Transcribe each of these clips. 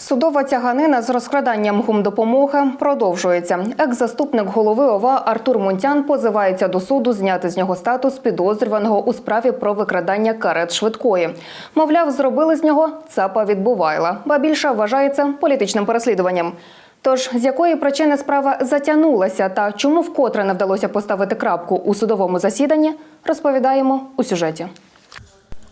Судова тяганина з розкраданням гумдопомоги продовжується. Екс-заступник голови ОВА Артур Мунтян позивається до суду зняти з нього статус підозрюваного у справі про викрадання карет швидкої. Мовляв, зробили з нього цапа відбувайла, ба більше вважається політичним переслідуванням. Тож з якої причини справа затягнулася та чому вкотре не вдалося поставити крапку у судовому засіданні, розповідаємо у сюжеті.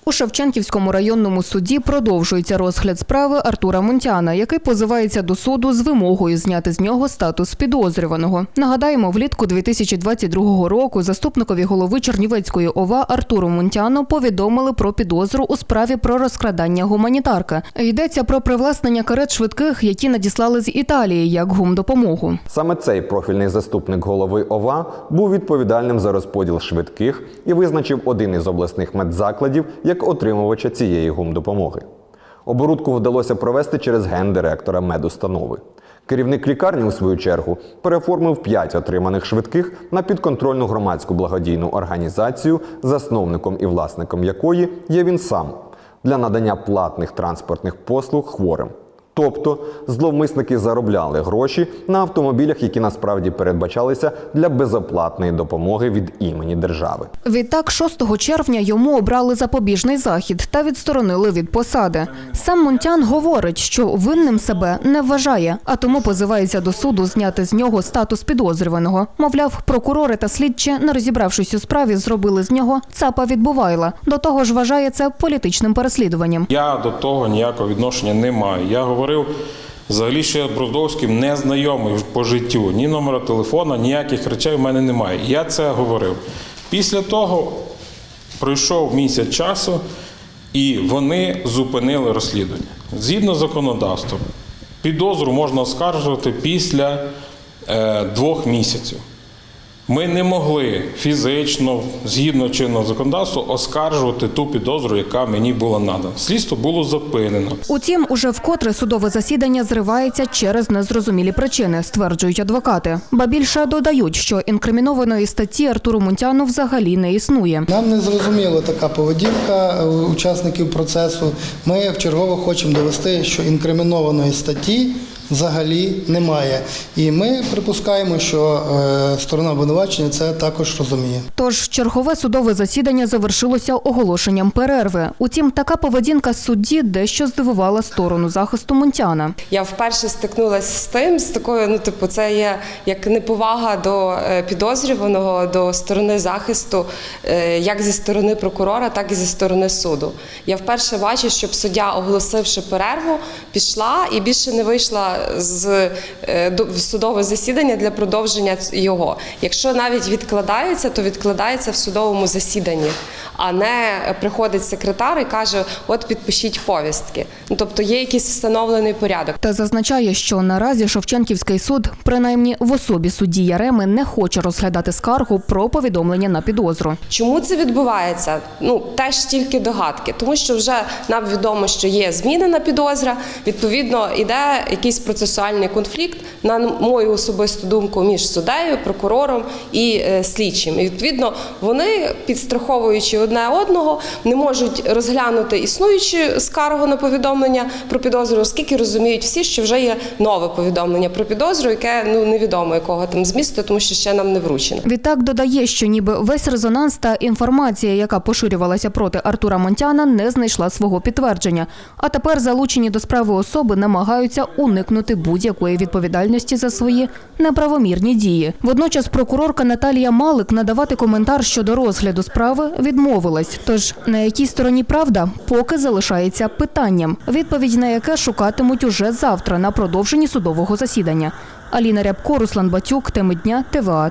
У Шевченківському районному суді продовжується розгляд справи Артура Мунтяна, який позивається до суду з вимогою зняти з нього статус підозрюваного. Нагадаємо, влітку 2022 року заступникові голови Чернівецької ОВА Артуру Мунтяну повідомили про підозру у справі про розкрадання гуманітарка. Йдеться про привласнення карет швидких, які надіслали з Італії як гумдопомогу. Саме цей профільний заступник голови ОВА був відповідальним за розподіл швидких і визначив один із обласних медзакладів як отримувача цієї гумдопомоги. Оборудку вдалося провести через гендиректора медустанови. Керівник лікарні, у свою чергу, переформив п'ять отриманих швидких на підконтрольну громадську благодійну організацію, засновником і власником якої є він сам для надання платних транспортних послуг хворим. Тобто зловмисники заробляли гроші на автомобілях, які насправді передбачалися для безоплатної допомоги від імені держави. Відтак, 6 червня йому обрали запобіжний захід та відсторонили від посади. Сам Мунтян говорить, що винним себе не вважає, а тому позивається до суду зняти з нього статус підозрюваного. Мовляв, прокурори та слідчі, не розібравшись у справі, зробили з нього цапа відбувайла. До того ж, вважає це політичним переслідуванням. Я до того ніякого відношення не маю. Я говорив взагалі, що я з Броздовським не знайомий по життю. Ні номера телефона, ніяких речей в мене немає. Я це говорив. Після того пройшов місяць часу, і вони зупинили розслідування. Згідно законодавством, підозру можна оскаржувати після е, двох місяців. Ми не могли фізично, згідно чинного законодавства, оскаржувати ту підозру, яка мені була надана. Слідство було зупинено. Утім, уже вкотре судове засідання зривається через незрозумілі причини, стверджують адвокати. Ба більше додають, що інкримінованої статті Артуру Мунтяну взагалі не існує. Нам не зрозуміла така поведінка е, учасників процесу. Ми вчергово хочемо довести, що інкримінованої статті взагалі немає. І ми припускаємо, що е, сторона обвинувачення це також розуміє. Тож чергове судове засідання завершилося оголошенням перерви. Утім, така поведінка судді дещо здивувала сторону захисту Мунтяна. Я вперше стикнулася з тим, з такою, ну типу, це є як неповага до е, підозрюваного, до сторони захисту, е, як зі сторони прокурора, так і зі сторони суду. Я вперше бачу, щоб суддя, оголосивши перерву, пішла і більше не вийшла з е, до- в судове засідання для продовження його. Якщо навіть відкладається, то відкладається в судовому засіданні, а не приходить секретар і каже: От підпишіть повістки. Ну тобто є якийсь встановлений порядок. Та зазначає, що наразі Шевченківський суд, принаймні в особі судді Яреми, не хоче розглядати скаргу про повідомлення на підозру. Чому це відбувається? Ну теж тільки догадки, тому що вже нам відомо, що є змінена підозра. Відповідно, іде якийсь процесуальний конфлікт, на мою особисту думку, між суддею, прокурором і е, слідчим. І відповідно вони, підстраховуючи одне одного, не можуть розглянути існуючу скаргу на повідомлення про підозру, оскільки розуміють всі, що вже є нове повідомлення про підозру, яке ну невідомо якого там змісту, тому що ще нам не вручено. Відтак додає, що ніби весь резонанс та інформація, яка поширювалася проти Артура Монтяна, не знайшла свого підтвердження. А тепер залучені до справи особи намагаються уникнути будь-якої відповідальності за свої неправомірні дії. Водночас прокурорка Наталія Малик надавати коментар щодо розгляду справи відмовилась. Тож на якій стороні правда поки залишається питанням, відповідь на яке шукатимуть уже завтра на продовженні судового засідання. Аліна Рябко, Руслан Батюк, теми дня, ТВА.